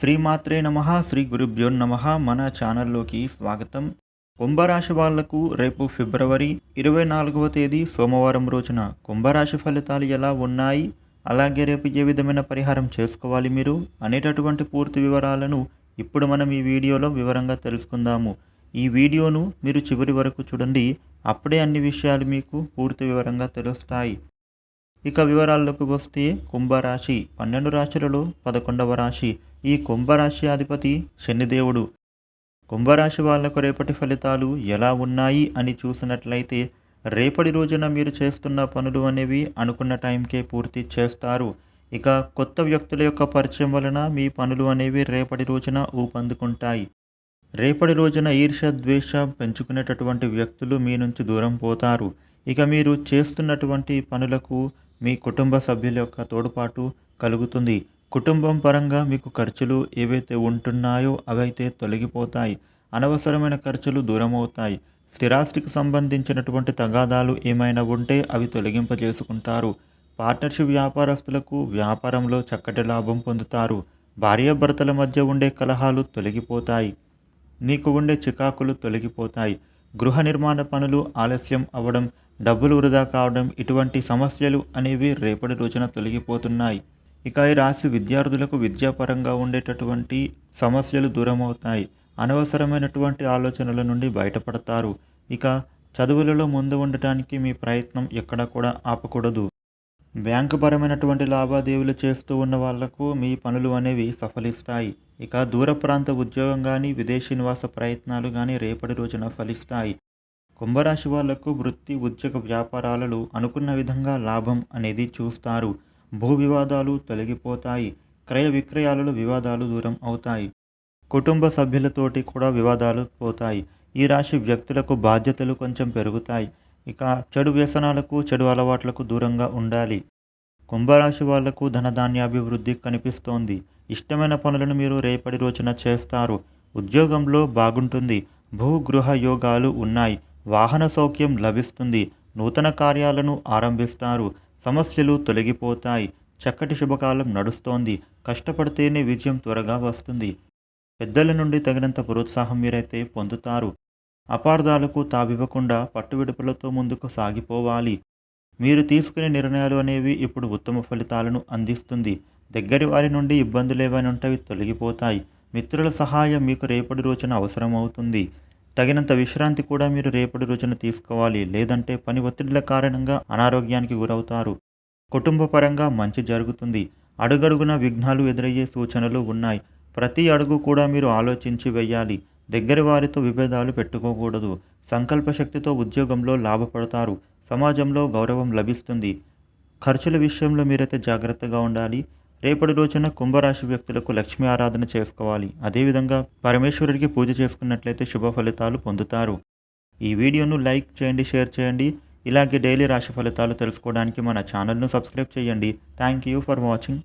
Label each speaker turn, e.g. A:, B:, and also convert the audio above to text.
A: శ్రీమాత్రే నమ శ్రీ గురుభ్యో నమ. మన ఛానల్లోకి స్వాగతం. కుంభరాశి వాళ్ళకు రేపు ఫిబ్రవరి ఇరవై నాలుగవ తేదీ సోమవారం రోజున కుంభరాశి ఫలితాలు ఎలా ఉన్నాయి? అలాగే రేపు ఏ విధమైన పరిహారం చేసుకోవాలి మీరు? అనేటటువంటి పూర్తి వివరాలను ఇప్పుడు మనం ఈ వీడియోలో వివరంగా తెలుసుకుందాము. ఈ వీడియోను మీరు చివరి వరకు చూడండి. అప్పుడే అన్ని విషయాలు మీకు పూర్తి వివరంగా తెలుస్తాయి. ఇక వివరాల్లోకి వస్తే కుంభరాశి పన్నెండు రాశులలో పదకొండవ రాశి ఈ కుంభరాశి అధిపతి శనిదేవుడు. కుంభరాశి వాళ్ళకు రేపటి ఫలితాలు ఎలా ఉన్నాయి అని చూసినట్లయితే రేపటి రోజున మీరు చేస్తున్న పనులు అనేవి అనుకున్న టైంకే పూర్తి చేస్తారు. ఇక కొత్త వ్యక్తుల యొక్క పరిచయం వలన మీ పనులు అనేవి రేపటి రోజున ఊపందుకుంటాయి. రేపటి రోజున ఈర్ష్య ద్వేష పెంచుకునేటటువంటి వ్యక్తులు మీ నుంచి దూరం పోతారు. ఇక మీరు చేస్తున్నటువంటి పనులకు మీ కుటుంబ సభ్యుల యొక్క తోడ్పాటు కలుగుతుంది. కుటుంబం పరంగా మీకు ఖర్చులు ఏవైతే ఉంటున్నాయో అవైతే తొలగిపోతాయి. అనవసరమైన ఖర్చులు దూరం అవుతాయి స్థిరాస్తికి సంబంధించినటువంటి తగాదాలు ఏమైనా ఉంటే అవి తొలగింపజేసుకుంటారు. పార్ట్నర్షిప్ వ్యాపారస్తులకు వ్యాపారంలో చక్కటి లాభం పొందుతారు. భార్యాభర్తల మధ్య ఉండే కలహాలు తొలగిపోతాయి. నీకు ఉండే చికాకులు తొలగిపోతాయి. గృహ నిర్మాణ పనులు ఆలస్యం అవ్వడం డబ్బులు వృధా కావడం ఇటువంటి సమస్యలు అనేవి రేపటి రోజున తొలగిపోతున్నాయి. ఇక ఈ రాశి విద్యార్థులకు విద్యాపరంగా ఉండేటటువంటి సమస్యలు దూరం అవుతాయి అనవసరమైనటువంటి ఆలోచనల నుండి బయటపడతారు. ఇక చదువులలో ముందు ఉండటానికి మీ ప్రయత్నం ఎక్కడ కూడా ఆపకూడదు. బ్యాంకు పరమైనటువంటి లావాదేవీలు చేస్తూ ఉన్న వాళ్ళకు మీ పనులు అనేవి సఫలిస్తాయి. ఇక దూర ప్రాంత ఉద్యోగం కానీ విదేశీ నివాస ప్రయత్నాలు కానీ రేపటి రోజున ఫలిస్తాయి. కుంభరాశి వాళ్ళకు వృత్తి ఉద్యోగ వ్యాపారాలలో అనుకున్న విధంగా లాభం అనేది చూస్తారు. భూ వివాదాలు తొలగిపోతాయి. క్రయ విక్రయాలలో వివాదాలు దూరం అవుతాయి. కుటుంబ సభ్యులతోటి కూడా వివాదాలు పోతాయి. ఈ రాశి వ్యక్తులకు బాధ్యతలు కొంచెం పెరుగుతాయి. ఇక చెడు వ్యసనాలకు చెడు అలవాట్లకు దూరంగా ఉండాలి. కుంభరాశి వాళ్ళకు ధనధాన్యాభివృద్ధి కనిపిస్తోంది. ఇష్టమైన పనులను మీరు రేపటి రోజున చేస్తారు. ఉద్యోగంలో బాగుంటుంది. భూ గృహ యోగాలు ఉన్నాయి. వాహన సౌఖ్యం లభిస్తుంది. నూతన కార్యాలను ఆరంభిస్తారు. సమస్యలు తొలగిపోతాయి. చక్కటి శుభకాలం నడుస్తోంది. కష్టపడితేనే విజయం త్వరగా వస్తుంది. పెద్దల నుండి తగినంత ప్రోత్సాహం మీరైతే పొందుతారు. అపార్థాలకు తావివ్వకుండా పట్టువిడుపులతో ముందుకు సాగిపోవాలి. మీరు తీసుకునే నిర్ణయాలు అనేవి ఇప్పుడు ఉత్తమ ఫలితాలను అందిస్తుంది. దగ్గరి వారి నుండి ఇబ్బందులు ఏవైనా ఉంటే తొలగిపోతాయి. మిత్రుల సహాయం మీకు రేపటి రోజున అవసరమవుతుంది. తగినంత విశ్రాంతి కూడా మీరు రేపటి రోజున తీసుకోవాలి. లేదంటే పని ఒత్తిడిల కారణంగా అనారోగ్యానికి గురవుతారు. కుటుంబ పరంగా మంచి జరుగుతుంది. అడుగడుగున విఘ్నాలు ఎదురయ్యే సూచనలు ఉన్నాయి. ప్రతి అడుగు కూడా మీరు ఆలోచించి వెయ్యాలి. దగ్గర వారితో విభేదాలు పెట్టుకోకూడదు. సంకల్ప శక్తితో ఉద్యోగంలో లాభపడతారు. సమాజంలో గౌరవం లభిస్తుంది. ఖర్చుల విషయంలో మీరైతే జాగ్రత్తగా ఉండాలి. రేపటి రోజున కుంభరాశి వ్యక్తులకు లక్ష్మీ ఆరాధన చేసుకోవాలి. అదేవిధంగా పరమేశ్వరుడికి పూజ చేసుకున్నట్లయితే శుభ ఫలితాలు పొందుతారు. ఈ వీడియోను లైక్ చేయండి షేర్ చేయండి. ఇలాగే డైలీ రాశి ఫలితాలు తెలుసుకోవడానికి మన ఛానల్ను సబ్స్క్రైబ్ చేయండి. Thank you for watching.